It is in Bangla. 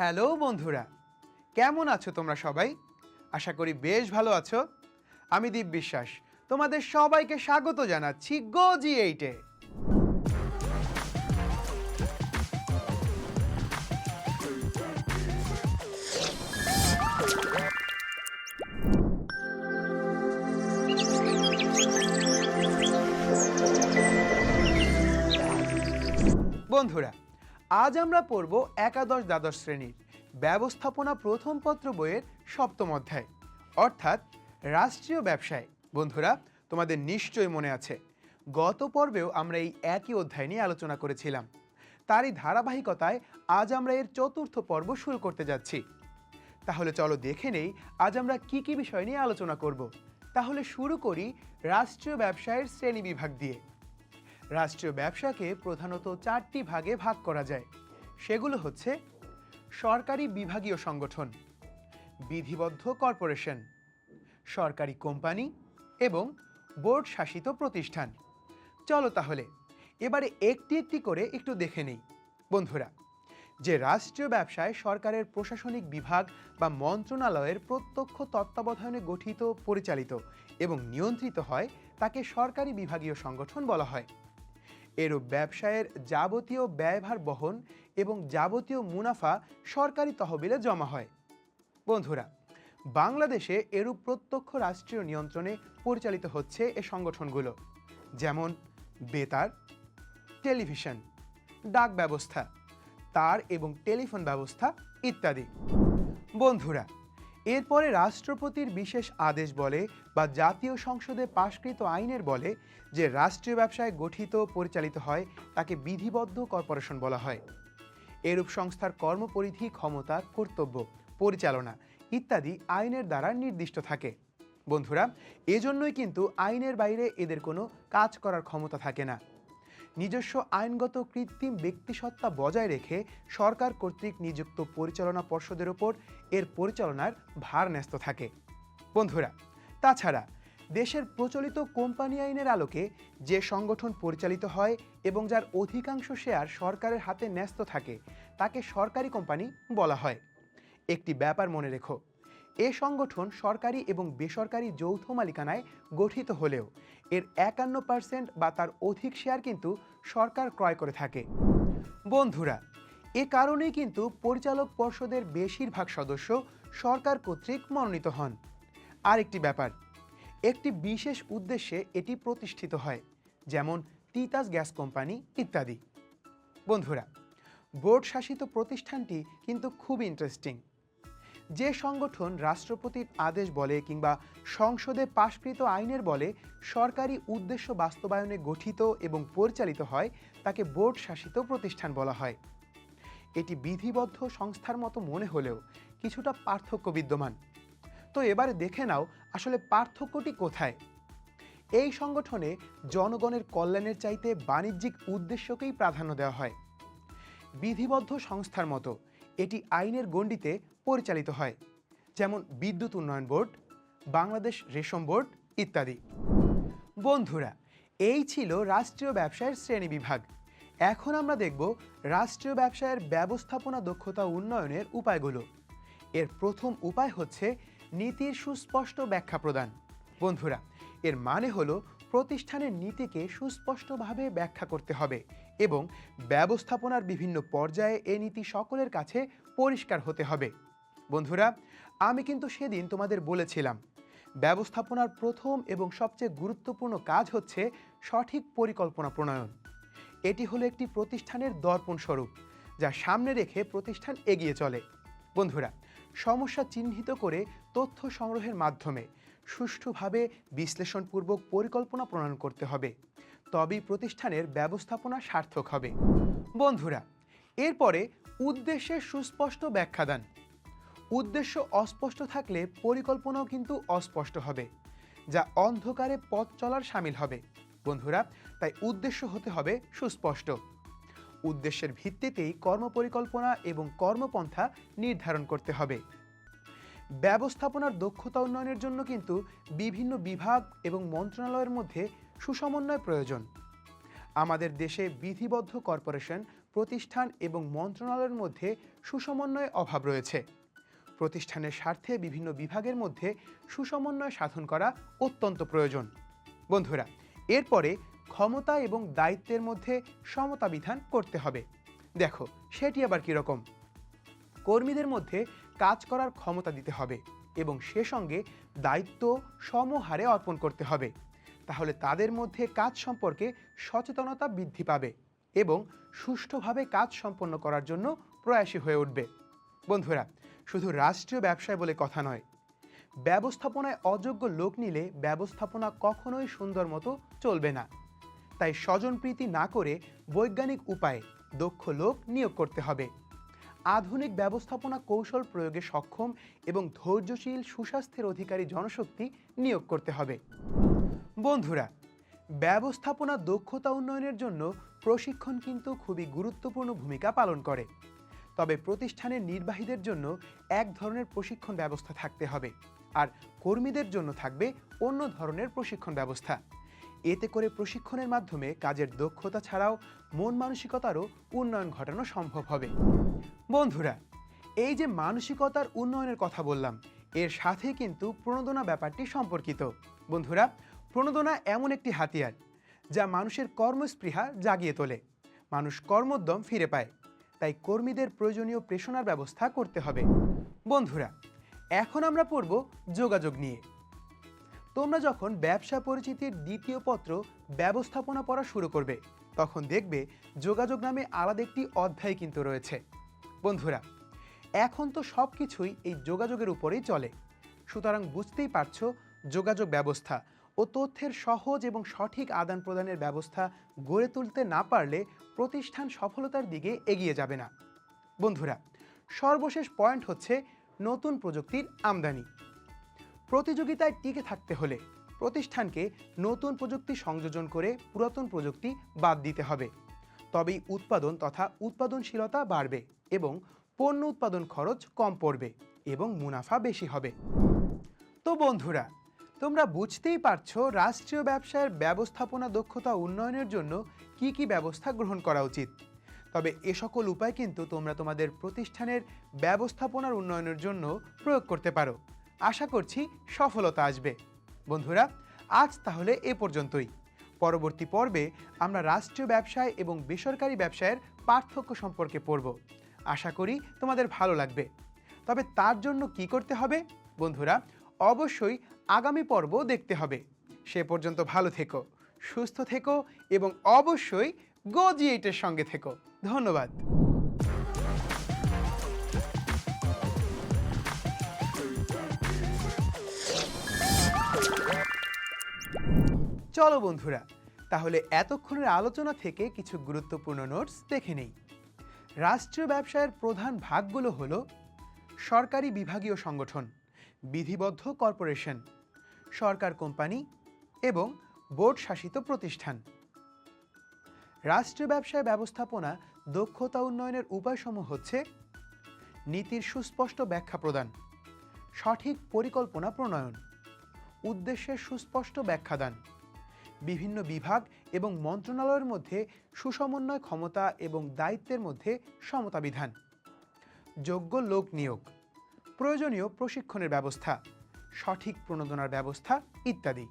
হ্যালো বন্ধুরা, কেমন আছো তোমরা সবাই? আশা করি বেশ ভালো আছো। আমি দীপ বিশ্বাস, তোমাদের সবাইকে স্বাগত জানাচ্ছি গো জি এইটে বন্ধুরা আজ আমরা পড়ব একাদশ দ্বাদশ শ্রেণির ব্যবস্থাপনা প্রথম পত্র বইয়ের সপ্তম অধ্যায়, অর্থাৎ রাষ্ট্রীয় ব্যবসায়। বন্ধুরা, তোমাদের নিশ্চয়ই মনে আছে, গত পর্বেও আমরা এই একই অধ্যায় নিয়ে আলোচনা করেছিলাম। তারই ধারাবাহিকতায় আজ আমরা এর চতুর্থ পর্ব শুরু করতে যাচ্ছি। তাহলে চলো দেখে নেই, আজ আমরা কি কি বিষয় নিয়ে আলোচনা করব। তাহলে শুরু করি রাষ্ট্রীয় ব্যবসায়ের শ্রেণি বিভাগ দিয়ে। রাষ্ট্রীয় ব্যবসাকে প্রধানত চারটি ভাগে ভাগ করা যায়। সেগুলো হচ্ছে, সরকারি বিভাগীয় সংগঠন, বিধিবদ্ধ কর্পোরেশন, সরকারি কোম্পানি এবং বোর্ড শাসিত প্রতিষ্ঠান। চলো তাহলে, এবারে একটি একটি করে একটু দেখে নেই। বন্ধুরা, যে রাষ্ট্রীয় ব্যবসায় সরকারের প্রশাসনিক বিভাগ বা মন্ত্রণালয়ের প্রত্যক্ষ তত্ত্বাবধানে গঠিত, পরিচালিত এবং নিয়ন্ত্রিত হয়, তাকে সরকারি বিভাগীয় সংগঠন বলা হয়। এরূপ ব্যবসায়ের যাবতীয় ব্যয়ভার বহন এবং যাবতীয় মুনাফা সরকারি তহবিলে জমা হয়। বন্ধুরা, বাংলাদেশে এরূপ প্রত্যক্ষ রাষ্ট্রীয় নিয়ন্ত্রণে পরিচালিত হচ্ছে এ সংগঠনগুলো, যেমন বেতার, টেলিভিশন, ডাক ব্যবস্থা, তার এবং টেলিফোন ব্যবস্থা ইত্যাদি। বন্ধুরা এরপরে রাষ্ট্রপতির বিশেষ আদেশ বলে বা জাতীয় সংসদে পাশকৃত আইনের বলে যে রাষ্ট্রীয় ব্যবসায় গঠিত, পরিচালিত হয়, তাকে বিধিবদ্ধ কর্পোরেশন বলা হয়। এরূপ সংস্থার কর্মপরিধি, ক্ষমতা, কর্তব্য, পরিচালনা ইত্যাদি আইনের দ্বারা নির্দিষ্ট থাকে। বন্ধুরা, এজন্যই কিন্তু আইনের বাইরে এদের কোনো কাজ করার ক্ষমতা থাকে না। নিজস্ব আইনগত কৃত্রিম ব্যক্তিসত্তা বজায় রেখে সরকার কর্তৃক নিযুক্ত পরিচালনা পর্ষদের ওপর এর পরিচালনার ভার ন্যস্ত থাকে। বন্ধুরা, তাছাড়া দেশের প্রচলিত কোম্পানি আইনের আলোকে যে সংগঠন পরিচালিত হয় এবং যার অধিকাংশ শেয়ার সরকারের হাতে ন্যস্ত থাকে, তাকে সরকারি কোম্পানি বলা হয়। একটি ব্যাপার মনে রেখো এ সংগঠন সরকারি এবং বেসরকারি যৌথ মালিকানায় গঠিত হলেও এর একান্ন পার্সেন্ট বা তার অধিক শেয়ার কিন্তু সরকার ক্রয় করে থাকে। বন্ধুরা, এ কারণেই কিন্তু পরিচালক পর্ষদের বেশিরভাগ সদস্য সরকার কর্তৃক মনোনীত হন। আরেকটি ব্যাপার, একটি বিশেষ উদ্দেশ্যে এটি প্রতিষ্ঠিত হয়, যেমন তিতাস গ্যাস কোম্পানি ইত্যাদি। বন্ধুরা, বোর্ড শাসিত প্রতিষ্ঠানটি কিন্তু খুব ইন্টারেস্টিং যে সংগঠন রাষ্ট্রপতির আদেশ বলে কিংবা সংসদে পাশকৃত আইনের বলে সরকারি উদ্দেশ্য বাস্তবায়নে গঠিত এবং পরিচালিত হয়, তাকে বোর্ড শাসিত প্রতিষ্ঠান বলা হয়। এটি বিধিবদ্ধ সংস্থার মতো মনে হলেও কিছুটা পার্থক্য বিদ্যমান। তো এবারে দেখে নাও আসলে পার্থক্যটি কোথায়। এই সংগঠনে জনগণের কল্যাণের চাইতে বাণিজ্যিক উদ্দেশ্যকেই প্রাধান্য দেওয়া হয়। বিধিবদ্ধ সংস্থার মতো এটি আইনের গণ্ডিতে পরিচালিত হয়, যেমন বিদ্যুৎ উন্নয়ন বোর্ড, বাংলাদেশ রেশম বোর্ড ইত্যাদি। বন্ধুরা, এই ছিল রাষ্ট্রীয় ব্যবসায়ের শ্রেণি বিভাগ। এখন আমরা দেখব রাষ্ট্রীয় ব্যবসায়ের ব্যবস্থাপনা দক্ষতা উন্নয়নের উপায়গুলো। এর প্রথম উপায় হচ্ছে নীতির সুস্পষ্ট ব্যাখ্যা প্রদান। বন্ধুরা, এর মানে হলো প্রতিষ্ঠানের নীতিকে সুস্পষ্টভাবে ব্যাখ্যা করতে হবে এবং ব্যবস্থাপনার বিভিন্ন পর্যায়ে এ নীতি সকলের কাছে পরিষ্কার হতে হবে। বন্ধুরা, আমি কিন্তু সেদিন তোমাদের বলেছিলাম, ব্যবস্থাপনার প্রথম এবং সবচেয়ে গুরুত্বপূর্ণ কাজ হচ্ছে সঠিক পরিকল্পনা প্রণয়ন। এটি হলো একটি প্রতিষ্ঠানের দর্পণ স্বরূপ, যা সামনে রেখে প্রতিষ্ঠান এগিয়ে চলে। বন্ধুরা, সমস্যা চিহ্নিত করে তথ্য সংগ্রহের মাধ্যমে সুষ্ঠুভাবে বিশ্লেষণপূর্বক পরিকল্পনা প্রণয়ন করতে হবে। তবেই প্রতিষ্ঠানের ব্যবস্থাপনা সার্থক হবে। বন্ধুরা, এরপরে উদ্দেশ্যের সুস্পষ্ট ব্যাখ্যা দান। উদ্দেশ্য অস্পষ্ট থাকলে পরিকল্পনাও কিন্তু অস্পষ্ট হবে, যা অন্ধকারে পথ চলার সামিল হবে। বন্ধুরা, তাই উদ্দেশ্য হতে হবে সুস্পষ্ট। উদ্দেশ্যের ভিত্তিতেই কর্মপরিকল্পনা এবং কর্মপন্থা নির্ধারণ করতে হবে। ব্যবস্থাপনার দক্ষতা উন্নয়নের জন্য কিন্তু বিভিন্ন বিভাগ এবং মন্ত্রণালয়ের মধ্যে সুসমন্বয় প্রয়োজন। আমাদের দেশে বিধিবদ্ধ কর্পোরেশন, প্রতিষ্ঠান এবং মন্ত্রণালয়ের মধ্যে সুসমন্বয়ের অভাব রয়েছে। প্রতিষ্ঠানের স্বার্থে বিভিন্ন বিভাগের মধ্যে সুসমন্বয় সাধন করা অত্যন্ত প্রয়োজন। বন্ধুরা, এরপরে ক্ষমতা এবং দায়িত্বের মধ্যে সমতা বিধান করতে হবে। দেখো, সেটি আবার কীরকম? কর্মীদের মধ্যে কাজ করার ক্ষমতা দিতে হবে এবং সে সঙ্গে দায়িত্ব, সমহারে অর্পণ করতে হবে। তাহলে তাদের মধ্যে কাজ সম্পর্কে সচেতনতা বৃদ্ধি পাবে এবং সুষ্ঠুভাবে কাজ সম্পন্ন করার জন্য প্রয়াসী হয়ে উঠবে। বন্ধুরা, শুধু রাষ্ট্রীয় ব্যবসায় বলে কথা নয়। ব্যবস্থাপনায় অযোগ্য লোক নিলে ব্যবস্থাপনা কখনোই সুন্দর মতো চলবে না। তাই স্বজনপ্রীতি না করে বৈজ্ঞানিক উপায়ে দক্ষ লোক নিয়োগ করতে হবে। আধুনিক ব্যবস্থাপনা কৌশল প্রয়োগে সক্ষম এবং ধৈর্যশীল সুস্বাস্থ্যের অধিকারী জনশক্তি নিয়োগ করতে হবে। বন্ধুরা, ব্যবস্থাপনা দক্ষতা উন্নয়নের জন্য প্রশিক্ষণ কিন্তু খুবই গুরুত্বপূর্ণ ভূমিকা পালন করে। তবে প্রতিষ্ঠানের নির্বাহীদের জন্য এক ধরনের প্রশিক্ষণ ব্যবস্থা থাকতে হবে আর কর্মীদের জন্য থাকবে অন্য ধরনের প্রশিক্ষণ ব্যবস্থা। এতে করে প্রশিক্ষণের মাধ্যমে কাজের দক্ষতা ছাড়াও মন মানসিকতারও উন্নয়ন ঘটানো সম্ভব হবে। বন্ধুরা, এই যে মানসিকতার উন্নয়নের কথা বললাম, এর সাথে কিন্তু প্রণোদনা ব্যাপারটি সম্পর্কিত। বন্ধুরা প্রণোদনা এমন একটি হাতিয়ার যা মানুষের কর্মস্পৃহা জাগিয়ে তোলে। মানুষ কর্মোদ্যম ফিরে পায়। তাই কর্মীদের প্রয়োজনীয় প্রেষণার ব্যবস্থা করতে হবে। বন্ধুরা, এখন আমরা পড়ব যোগাযোগ নিয়ে। তোমরা যখন ব্যবসা পরিচিতির দ্বিতীয় পত্র ব্যবস্থাপনা পড়া শুরু করবে, তখন দেখবে যোগাযোগ নামে আলাদা একটি অধ্যায় কিন্তু রয়েছে। বন্ধুরা, এখন তো সব কিছুই এই যোগাযোগের উপরেই চলে। সুতরাং বুঝতেই পারছ, যোগাযোগ ব্যবস্থা ও তথ্যের সহজ এবং সঠিক আদান প্রদানের ব্যবস্থা গড়ে তুলতে না পারলে প্রতিষ্ঠান সফলতার দিকে এগিয়ে যাবে না। বন্ধুরা, সর্বশেষ পয়েন্ট হচ্ছে নতুন প্রযুক্তির আমদানি। প্রতিযোগিতায় টিকে থাকতে হলে প্রতিষ্ঠানকে নতুন প্রযুক্তি সংযোজন করে পুরাতন প্রযুক্তি বাদ দিতে হবে। তবেই উৎপাদন তথা উৎপাদনশীলতা বাড়বে এবং পণ্য উৎপাদন খরচ কম পড়বে এবং মুনাফা বেশি হবে। তো বন্ধুরা তোমরা বুঝতেই পারছ রাষ্ট্রীয় ব্যবসায়ের ব্যবস্থাপনা দক্ষতা উন্নয়নের জন্য কি কি ব্যবস্থা গ্রহণ করা উচিত। তবে এ সকল উপায় কিন্তু তোমরা তোমাদের প্রতিষ্ঠানের ব্যবস্থাপনার উন্নয়নের জন্য প্রয়োগ করতে পারো। আশা করছি সফলতা আসবে। বন্ধুরা, আজ তাহলে এ পর্যন্তই। পরবর্তী পর্বে আমরা রাষ্ট্রীয় ব্যবসায় এবং বেসরকারি ব্যবসায়ের পার্থক্য সম্পর্কে পড়ব। আশা করি তোমাদের ভালো লাগবে। তবে তার জন্য কি করতে হবে? বন্ধুরা, অবশ্যই আগামী পর্ব দেখতে হবে। সে পর্যন্ত ভালো থেকো, সুস্থ থেকো এবং অবশ্যই গজি এইটের সঙ্গে থেকো। ধন্যবাদ। চলো বন্ধুরা, তাহলে এতক্ষণের আলোচনা থেকে কিছু গুরুত্বপূর্ণ নোটস দেখে নেই। রাষ্ট্রীয় ব্যবসায়ের প্রধান ভাগগুলো হলো সরকারি বিভাগীয় সংগঠন, বিধিবদ্ধ কর্পোরেশন সরকার কোম্পানি এবং বোর্ড শাসিত প্রতিষ্ঠান। রাষ্ট্রীয় ব্যবসায় ব্যবস্থাপনা, দক্ষতা উন্নয়নের উপায়সমূহ হচ্ছে নীতির সুস্পষ্ট ব্যাখ্যা প্রদান, সঠিক পরিকল্পনা প্রণয়ন, উদ্দেশ্যের সুস্পষ্ট ব্যাখ্যা দান বিভিন্ন বিভাগ এবং মন্ত্রণালয়ের মধ্যে সুসমন্বয় ক্ষমতা এবং দায়িত্বের মধ্যে সমতা বিধান যোগ্য লোক নিয়োগ, প্রয়োজনীয় প্রশিক্ষণের ব্যবস্থা। সঠিক প্রণোদনার ব্যবস্থা ইত্যাদি।